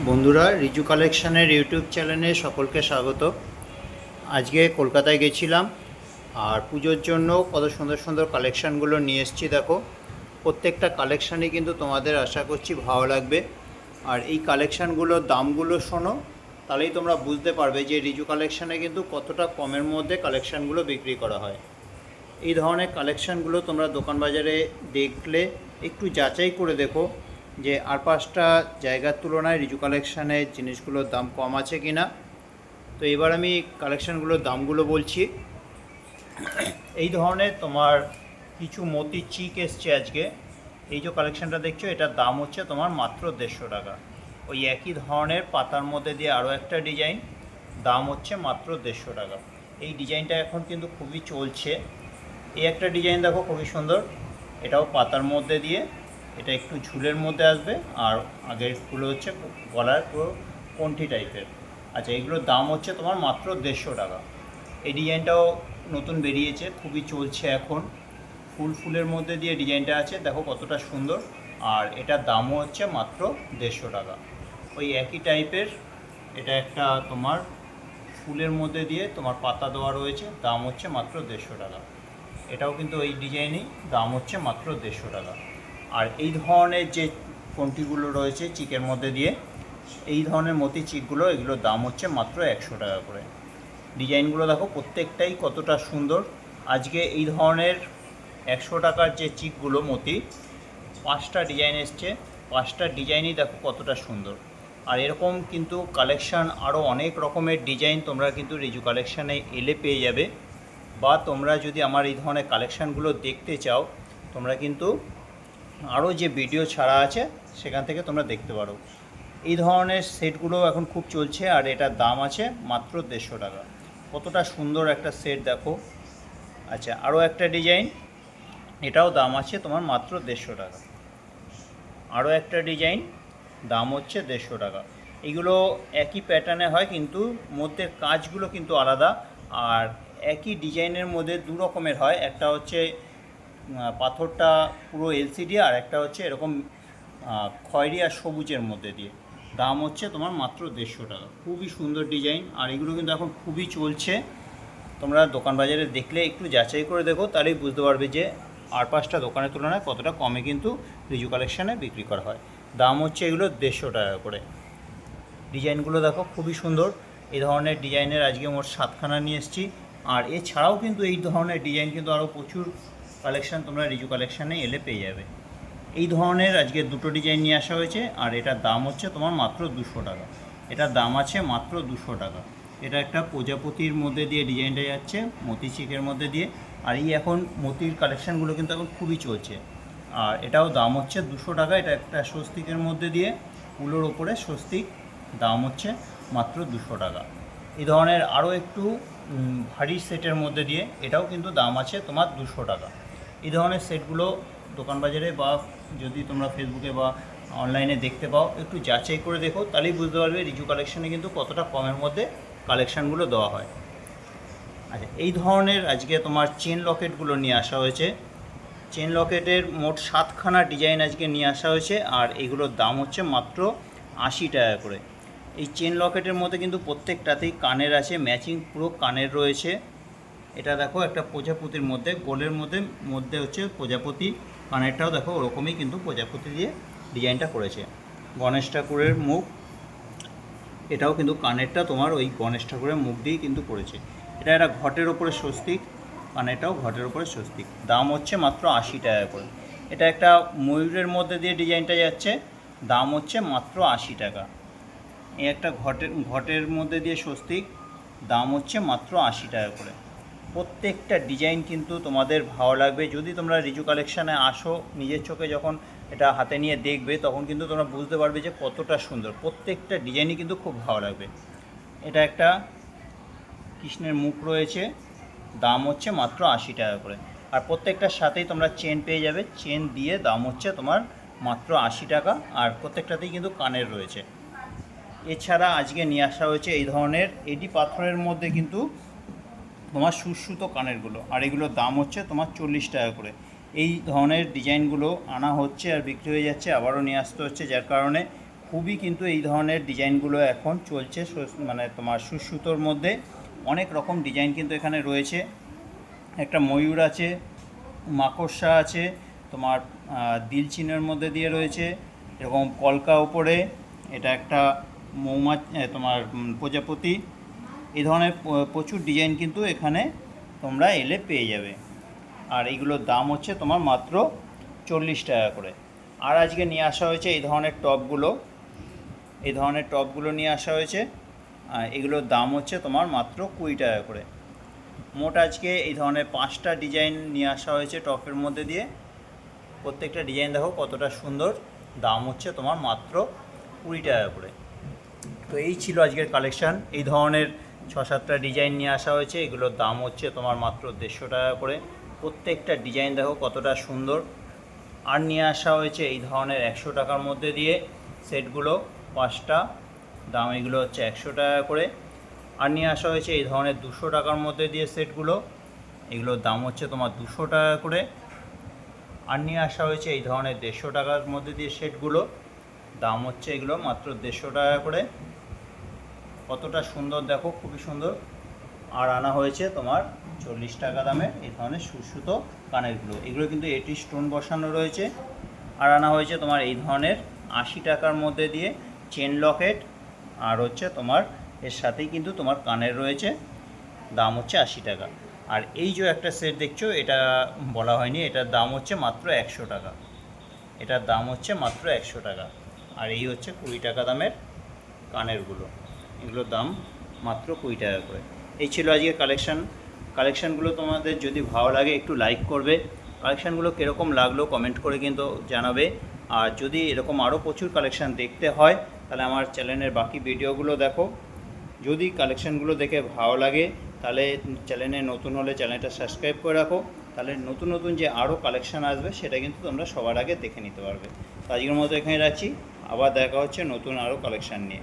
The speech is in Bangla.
বন্ধুরা, রিজু কালেকশনের ইউটিউব চ্যানেলে সকলকে স্বাগত। আজকে কলকাতায় গেছিলাম আর পুজোর জন্য কত সুন্দর সুন্দর কালেকশানগুলো নিয়ে এসেছি, দেখো। প্রত্যেকটা কালেকশানই কিন্তু তোমাদের আশা করছি ভালো লাগবে। আর এই কালেকশানগুলোর দামগুলো শোনো, তাহলেই তোমরা বুঝতে পারবে যে রিজু কালেকশানে কিন্তু কতটা কমের মধ্যে কালেকশানগুলো বিক্রি করা হয়। এই ধরনের কালেকশানগুলো তোমরা দোকান বাজারে দেখলে একটু যাচাই করে দেখো। যে আর পাঁচটা জায়গার তুলনায় রিজু কালেকশানের জিনিসগুলোর দাম কম আছে কি না। তো এবার আমি কালেকশানগুলোর দামগুলো বলছি। এই ধরনের তোমার কিছু মতি চিক এসছে আজকে। এই যে কালেকশানটা দেখছ, এটার দাম হচ্ছে তোমার মাত্র দেড়শো টাকা। ওই একই ধরনের পাতার মধ্যে দিয়ে আরও একটা ডিজাইন, দাম হচ্ছে মাত্র দেড়শো টাকা। এই ডিজাইনটা এখন কিন্তু খুবই চলছে। এই একটা ডিজাইন দেখো, খুবই সুন্দর। এটাও পাতার মধ্যে দিয়ে। এটা একটু ঝুলের মধ্যে আসবে আর আগের আগেরগুলো হচ্ছে গলার পুরো কণ্ঠি টাইপের। আচ্ছা এগুলোর দাম হচ্ছে তোমার মাত্র দেড়শো টাকা। এই ডিজাইনটাও নতুন বেরিয়েছে, খুবই চলছে এখন। ফুল ফুলের মধ্যে দিয়ে ডিজাইনটা আছে, দেখো কতটা সুন্দর। আর এটার দামও হচ্ছে মাত্র দেড়শো টাকা। ওই একই টাইপের, এটা একটা তোমার ফুলের মধ্যে দিয়ে তোমার পাতা দেওয়া রয়েছে, দাম হচ্ছে মাত্র দেড়শো টাকা। এটাও কিন্তু ওই ডিজাইনই, দাম হচ্ছে মাত্র দেড়শো টাকা। আর এই ধরনের যে কন্টিগুলো রয়েছে চিকের মধ্যে দিয়ে, এই ধরনের মতি চিকগুলো, এগুলোর দাম হচ্ছে মাত্র একশো টাকা করে। ডিজাইনগুলো দেখো প্রত্যেকটাই কতটা সুন্দর। আজকে এই ধরনের একশো টাকার যে চিকগুলো মতি, পাঁচটা ডিজাইন এসছে। পাঁচটা ডিজাইনই দেখো কতটা সুন্দর। আর এরকম কিন্তু কালেকশান আরও অনেক রকমের ডিজাইন তোমরা কিন্তু রিজু কালেকশানে এলে পেয়ে যাবে। বা তোমরা যদি আমার এই ধরনের কালেকশানগুলো দেখতে চাও, তোমরা কিন্তু আরও যে ভিডিও ছাড়া আছে, সেখান থেকে তোমরা দেখতে পারো। এই ধরনের সেটগুলো এখন খুব চলছে আর এটার দাম আছে মাত্র দেড়শো টাকা। কতটা সুন্দর একটা সেট দেখো। আচ্ছা আরও একটা ডিজাইন। এটাও দাম আছে তোমার মাত্র দেড়শো টাকা। আরও একটা ডিজাইন, দাম হচ্ছে দেড়শো টাকা। এগুলো একই প্যাটার্নে হয়, কিন্তু মধ্যে কাজগুলো কিন্তু আলাদা। আর একই ডিজাইনের মধ্যে দু রকমের হয়। একটা হচ্ছে পাথরটা পুরো এলসিডি আর একটা হচ্ছে এরকম খয়েরি আর সবুজের মধ্যে দিয়ে। দাম হচ্ছে তোমার মাত্র দেড়শো টাকা। খুবই সুন্দর ডিজাইন আর এগুলো কিন্তু এখন খুবই চলছে। তোমরা দোকান বাজারে দেখলে একটু যাচাই করে দেখো, তাহলেই বুঝতে পারবে যে আর পাঁচটা দোকানের তুলনায় কতটা কমে কিন্তু রিজু কালেকশানে বিক্রি করা হয়। দাম হচ্ছে এগুলো দেড়শো টাকা করে। ডিজাইনগুলো দেখো খুবই সুন্দর। এই ধরনের ডিজাইনের আজকে মোট সাতখানা নিয়ে এসেছি। আর এছাড়াও কিন্তু এই ধরনের ডিজাইন কিন্তু আরও প্রচুর কালেকশান তোমরা রিজু কালেকশানে এলে পেয়ে যাবে। এই ধরনের আজকে দুটো ডিজাইন নিয়ে আসা হয়েছে, আর এটার দাম হচ্ছে তোমার মাত্র দুশো টাকা। এটার দাম আছে মাত্র দুশো টাকা। এটা একটা প্রজাপতির মধ্যে দিয়ে ডিজাইনটা যাচ্ছে, মতি চিকের মধ্যে দিয়ে, আর এই এখন মতির কালেকশানগুলো কিন্তু এখন খুবই চলছে। আর এটাও দাম হচ্ছে দুশো টাকা, এটা একটা স্বস্তিকের মধ্যে দিয়ে কুলোর ওপরে স্বস্তিক, দাম হচ্ছে মাত্র দুশো টাকা। এই ধরনের আরও একটু ভারী সেটের মধ্যে দিয়ে, এটাও কিন্তু দাম আছে তোমার দুশো টাকা। এই ধরনের সেটগুলো দোকান বাজারে বা যদি তোমরা ফেসবুকে বা অনলাইনে দেখতে পাও, একটু যাচাই করে দেখো, তাহলেই বুঝতে পারবে রিজু কালেকশানে কিন্তু কতটা কমের মধ্যে কালেকশানগুলো দেওয়া হয়। আচ্ছা এই ধরনের আজকে তোমার চেন লকেটগুলো নিয়ে আসা হয়েছে। চেন লকেটের মোট সাতখানা ডিজাইন আজকে নিয়ে আসা হয়েছে, আর এগুলোর দাম হচ্ছে মাত্র আশি টাকা করে। এই চেন লকেটের মধ্যে কিন্তু প্রত্যেকটাতেই কানের আছে ম্যাচিং পুরো কানের রয়েছে। এটা দেখো একটা প্রজাপতির মধ্যে, গোলের মধ্যে মধ্যে হচ্ছে প্রজাপতি। কানেরটাও দেখো ওরকমই কিন্তু প্রজাপতি দিয়ে ডিজাইনটা করেছে। গণেশ ঠাকুরের মুখ, এটাও কিন্তু কানেরটা তোমার ওই গণেশ ঠাকুরের মুখ দিয়েই কিন্তু করেছে। এটা একটা ঘটের ওপরে স্বস্তিক, কানেরটাও ঘটের ওপরে স্বস্তিক। দাম হচ্ছে মাত্র আশি টাকা করে। এটা একটা ময়ূরের মধ্যে দিয়ে ডিজাইনটা যাচ্ছে, দাম হচ্ছে মাত্র আশি টাকা। এই একটা ঘটের ঘটের মধ্যে দিয়ে স্বস্তিক, দাম হচ্ছে মাত্র আশি টাকা করে। প্রত্যেকটা ডিজাইন কিন্তু তোমাদের ভালো লাগবে। যদি তোমরা রিজু কালেকশানে আসো, নিজের চোখে যখন এটা হাতে নিয়ে দেখবে, তখন কিন্তু তোমরা বুঝতে পারবে যে কতটা সুন্দর। প্রত্যেকটা ডিজাইনই কিন্তু খুব ভালো লাগবে। এটা একটা কৃষ্ণের মুখ রয়েছে, দাম হচ্ছে মাত্র আশি টাকা করে। আর প্রত্যেকটার সাথেই তোমরা চেন পেয়ে যাবে। চেন দিয়ে দাম হচ্ছে তোমার মাত্র আশি টাকা, আর প্রত্যেকটাতেই কিন্তু কানের রয়েছে। এছাড়া আজকে নিয়ে আসা হয়েছে এই ধরনের এডি পাথরের মধ্যে কিন্তু তোমার সুশ্রুত কানেরগুলো, আর এগুলোর দাম হচ্ছে তোমার চল্লিশ টাকা করে। এই ধরনের ডিজাইনগুলো আনা হচ্ছে আর বিক্রি হয়ে যাচ্ছে, আবারও নিয়ে আসতে হচ্ছে, যার কারণে খুবই কিন্তু এই ধরনের ডিজাইনগুলো এখন চলছে মানে তোমার সুসুতোর মধ্যে। অনেক রকম ডিজাইন কিন্তু এখানে রয়েছে। একটা ময়ূর আছে, মাকড়সা আছে, তোমার দিল চিহ্নের মধ্যে দিয়ে রয়েছে, এরকম কলকা ওপরে এটা একটা মৌমা তোমার প্রজাপতি। এই ধরনের প্রচুর ডিজাইন কিন্তু এখানে তোমরা এলে পেয়ে যাবে। আর এইগুলোর দাম হচ্ছে তোমার মাত্র চল্লিশ টাকা করে। আর আজকে নিয়ে আসা হয়েছে এই ধরনের টপগুলো। এই ধরনের টপগুলো নিয়ে আসা হয়েছে। এগুলোর দাম হচ্ছে তোমার মাত্র কুড়ি টাকা করে। মোট আজকে এই ধরনের পাঁচটা ডিজাইন নিয়ে আসা হয়েছে টপের মধ্যে দিয়ে। প্রত্যেকটা ডিজাইন দেখো কতটা সুন্দর। দাম হচ্ছে তোমার মাত্র কুড়ি টাকা করে। তো এই ছিল আজকের কালেকশান এই ধরনের ছ সাতটা ডিজাইন নিয়ে আসা হয়েছে। এগুলোর দাম হচ্ছে তোমার মাত্র দেড়শো টাকা করে। প্রত্যেকটা ডিজাইন দেখো কতটা সুন্দর। আর নিয়ে আসা হয়েছে এই ধরনের একশো টাকার মধ্যে দিয়ে সেটগুলো, পাঁচটা। দাম এগুলো হচ্ছে একশো টাকা করে। আর নিয়ে আসা হয়েছে এই ধরনের দুশো টাকার মধ্যে দিয়ে সেটগুলো। এগুলোর দাম হচ্ছে তোমার দুশো টাকা করে। আর নিয়ে আসা হয়েছে এই ধরনের দেড়শো টাকার মধ্যে দিয়ে সেটগুলো। দাম হচ্ছে এগুলো মাত্র দেড়শো টাকা করে। কতটা সুন্দর দেখো, খুবই সুন্দর। আর আনা হয়েছে তোমার চল্লিশ টাকা দামে এই ধরনের সুসুতো কানেরগুলো। এগুলো কিন্তু এটি স্টোন বসানো রয়েছে। আর আনা হয়েছে তোমার এই ধরনের আশি টাকার মধ্যে দিয়ে চেন লকেট আর হচ্ছে তোমার এর সাথেই কিন্তু তোমার কানের রয়েছে। দাম হচ্ছে আশি টাকা। আর এই যে একটা সেট দেখছ, এটা বলা হয়নি, এটার দাম হচ্ছে মাত্র একশো টাকা। এটার দাম হচ্ছে মাত্র একশো টাকা। আর এই হচ্ছে কুড়ি টাকা দামের কানেরগুলো। এগুলোর দাম মাত্র কুড়ি টাকা করে। এই ছিল আজকে কালেকশান কালেকশানগুলো তোমাদের যদি ভালো লাগে একটু লাইক করবে। কালেকশানগুলো কীরকম লাগল কমেন্ট করে কিন্তু জানাবে। আর যদি এরকম আরও প্রচুর কালেকশান দেখতে হয়, তাহলে আমার চ্যানেলের বাকি ভিডিওগুলো দেখো। যদি কালেকশানগুলো দেখে ভালো লাগে, তাহলে চ্যানেলে নতুন হলে চ্যানেলটা সাবস্ক্রাইব করে রাখো। তাহলে নতুন নতুন যে আরও কালেকশান আসবে, সেটা কিন্তু তোমরা সবার আগে দেখে নিতে পারবে। তো আজকের মতো এখানে রাখছি। আবার দেখা হচ্ছে নতুন আরও কালেকশান নিয়ে।